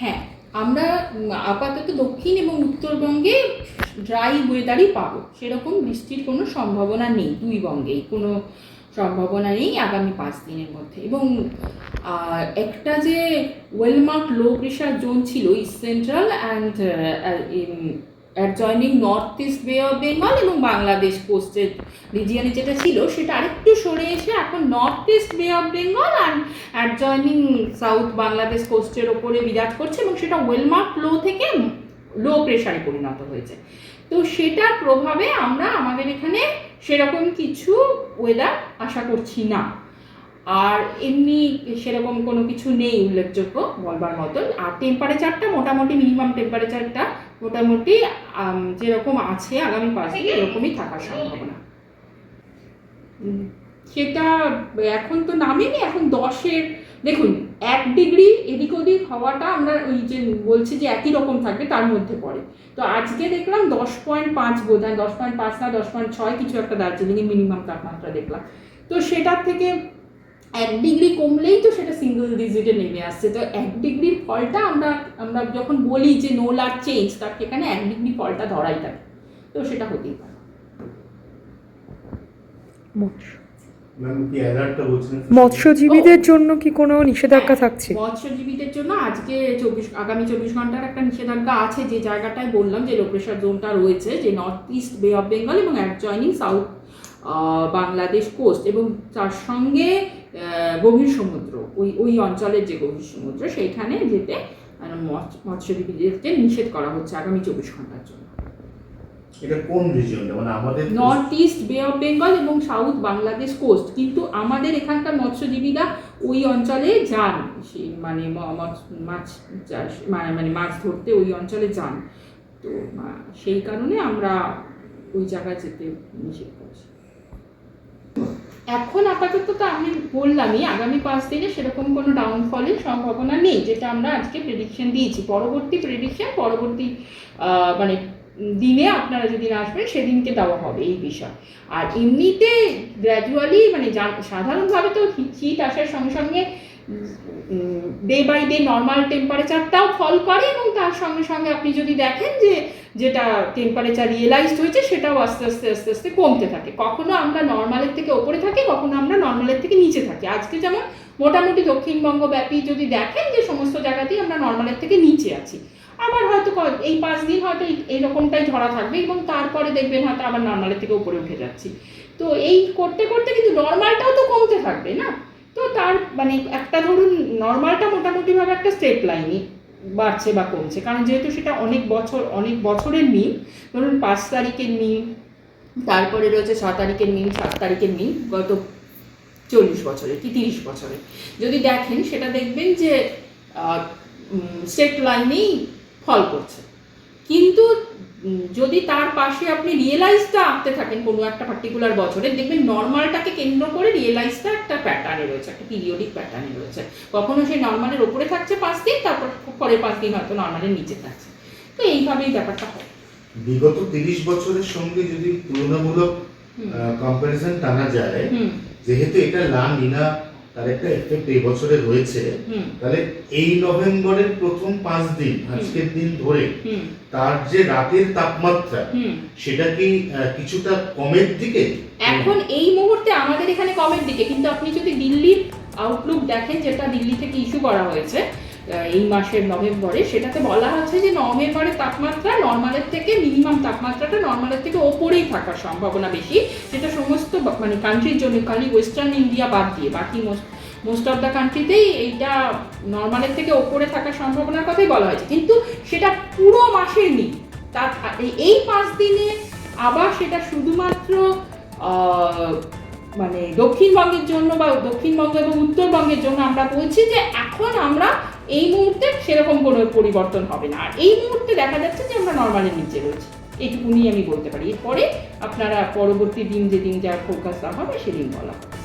হ্যাঁ আমরা আপাতত দক্ষিণ এবং উত্তরবঙ্গে ড্রাই ওয়েদারই পাবো। সেরকম বৃষ্টির কোনো সম্ভাবনা নেই দুই বঙ্গেই কোনো সম্ভাবনা নেই আগামী পাঁচ দিনের মধ্যে। এবং একটা যে well mark low pressure zone ছিল east central and adjoining north east bay of Bengal এবং বাংলাদেশ কোস্টের রিজিয়নে যেটা ছিল, সেটা আরেকটু সরে এসে এখন north east bay of Bengal R adjoining south Bangladesh কোস্টের ওপরে বিরাজ করছে এবং সেটা ওয়েলমার্ক লো থেকে লো প্রেশারে পরিণত হয়েছে। তো সেটার প্রভাবে আমরা আমাদের এখানে সেরকম কিছু ওয়েদার আশা করছি না। আর এমনি সেরকম কোনো কিছু নেই উল্লেখযোগ্য বলবার মতন। আর টেম্পারেচারটা মোটামুটি মিনিমাম টেম্পারেচারটা মোটামুটি যেরকম আছে আগামী পাঁচ দিন, এরকমই থাকার সম্ভাবনা। সেটা এখন তো নামেনি, এখন দশের, দেখুন, এক ডিগ্রি এদিক ওদিক হওয়াটা আমরা ওই যে বলছি যে একই রকম থাকবে, তার মধ্যে পড়ে। তো আজকে দেখলাম দশ পয়েন্ট পাঁচ বোধ হয় দশ পয়েন্ট পাঁচ না, দশ পয়েন্ট ছয় কিছু একটা দার্জিলিংয়ে মিনিমাম তাপমাত্রা দেখলাম। তো সেটার থেকে এক ডিগ্রি কমলেই তো সেটা সিঙ্গেল ডিজিটে নেমে আসছে। তো এক ডিগ্রির ফলটা আমরা আমরা যখন বলি যে নো লার চেঞ্জ তার সেখানে এক ডিগ্রি ফলটা ধরাই থাকে। তো সেটা হতেই পারে। মৎস্যজীবীদের জন্য কি কোনো নিষেধাজ্ঞা থাকছে? মৎস্যজীবীদের জন্য আজকে চব্বিশ আগামী চব্বিশ ঘণ্টার একটা নিষেধাজ্ঞা আছে যে জায়গাটায় বললাম যে লো প্রেশার জোনটা রয়েছে যে north east bay of Bengal এবং অ্যাডজয়নিং সাউথ বাংলাদেশ কোস্ট এবং তার সঙ্গে গভীর সমুদ্র ওই ওই অঞ্চলের যে গভীর সমুদ্র সেইখানে যেতে মৎস্যজীবীদেরকে নিষেধ করা হচ্ছে আগামী চব্বিশ ঘণ্টার জন্য। এটা কোন রিজিয়নটা মানে আমাদের north east bay of Bengal এবং সাউথ বাংলাদেশ কোস্ট কিন্তু আমাদের এখানকার মৎস্যজীবীরা ওই অঞ্চলে যান মানে মাছ চাষ মানে মানে মাছ ধরতে ওই অঞ্চলে যান। তো সেই কারণে আমরা ওই জায়গায় যেতে নিষেধ করছি। এখন আপাতত তো আমি বললামই, আগামী পাঁচ দিনে সেরকম কোনো ডাউনফলের সম্ভাবনা নেই, যেটা আমরা আজকে প্রেডিকশন দিয়েছি। পরবর্তী প্রেডিকশন পরবর্তী মানে দিনে আপনারা যেদিন আসবেন, সেদিনকে দেওয়া হবে এই বিষয়। আর এমনিতে গ্র্যাজুয়ালি মানে সাধারণভাবে তো শীত আসার সঙ্গে সঙ্গে ডে বাই ডে নর্মাল টেম্পারেচারটাও ফল করে এবং তার সঙ্গে সঙ্গে আপনি যদি দেখেন যে যেটা টেম্পারেচার রিয়েলাইজড হয়েছে সেটাও আস্তে আস্তে আস্তে আস্তে কমতে থাকে। কখনো আমরা নর্মালের থেকে ওপরে থাকি, কখনো আমরা নর্মালের থেকে নিচে থাকি। আজকে যেমন মোটামুটি দক্ষিণবঙ্গ ব্যাপী যদি দেখেন যে সমস্ত জায়গাতেই আমরা নর্মালের থেকে নিচে আছি। আবার হয়তো এই পাঁচ দিন হয়তো এই- এইরকমটাই ধরা থাকবে এবং তারপরে দেখবেন হয়তো আবার নর্মালের থেকে উপরে উঠে যাচ্ছি। তো এই করতে করতে কিন্তু নর্মালটাও তো কমতে থাকবে না? মানে একটা ধরুন নর্মালটা মোটামুটিভাবে একটা স্টেপ লাইনই বাড়ছে বা কমছে। কারণ যেহেতু সেটা অনেক বছর, অনেক বছরের মিন ধরুন পাঁচ তারিখের মিন তারপরে রয়েছে ছ তারিখের মিন সাত তারিখের মিন গত চল্লিশ বছরে কি তিরিশ বছরের যদি দেখেন সেটা দেখবেন যে স্টেট লাইনেই ফল করছে। কিন্তু যদি তার পাশে আপনি রিয়েলাইজটা আঁকতে থাকেন কোনো একটা পার্টিকুলার বছরে দেখবেন নর্মালটাকে কেন্দ্র করে রিয়েলাইজটা একটা প্যাটার্নে রয়েছে একটা পিরিয়ডিক প্যাটার্নে রয়েছে। কখনো সেই নর্মালের ওপরে থাকছে পাঁচ দিন তারপর পরের পাঁচ দিন হয়তো নর্মালের নিচে থাকছে। তো এইভাবেই ব্যাপারটা হয়। বিগত তিরিশ বছরের সঙ্গে যদি তুলনামূলক। কম্পারিজন টানা যায় যেহেতু এটা লা নিনা তার একটা এফেক্ট এই বছরে রয়েছে। তাহলে এই নভেম্বরের প্রথম পাঁচ দিন আজকের দিন ধরে তার যে রাতের তাপমাত্রা সেটা কি কিছুটা কমের দিকে? এখন এই মুহূর্তে আমাদের এখানে কমের দিকে কিন্তু আপনি যদি দিল্লির আউটলুক দেখেন যেটা দিল্লি থেকে ইস্যু করা হয়েছে এই মাসের নভেম্বরে সেটাতে বলা হচ্ছে যে নভেম্বরের তাপমাত্রা নর্মালের থেকে মিনিমাম তাপমাত্রাটা নর্মালের থেকে ওপরেই থাকার সম্ভাবনা বেশি। সেটা সমস্ত মানে কান্ট্রির জন্য খালি ওয়েস্টার্ন ইন্ডিয়া বাদ দিয়ে বাকি মোস্ট অফ দ্য কান্ট্রিতেই এইটা নর্মালের থেকে ওপরে থাকার সম্ভাবনার কথাই বলা হয়েছে। কিন্তু সেটা পুরো মাসের নেই। তার, এই- পাঁচ দিনে আবার সেটা শুধুমাত্র মানে দক্ষিণবঙ্গের জন্য বা দক্ষিণবঙ্গ এবং উত্তরবঙ্গের জন্য আমরা বলছি যে এখন আমরা এই মুহূর্তে সেরকম কোনো পরিবর্তন হবে না। আর এই মুহূর্তে দেখা যাচ্ছে যে আমরা নর্মালের নিচে রয়েছি। এইটুকুনি আমি বলতে পারি। এরপরে আপনারা পরবর্তী দিন যেদিন যা ফোকাস হবে সেদিন বলা হবে।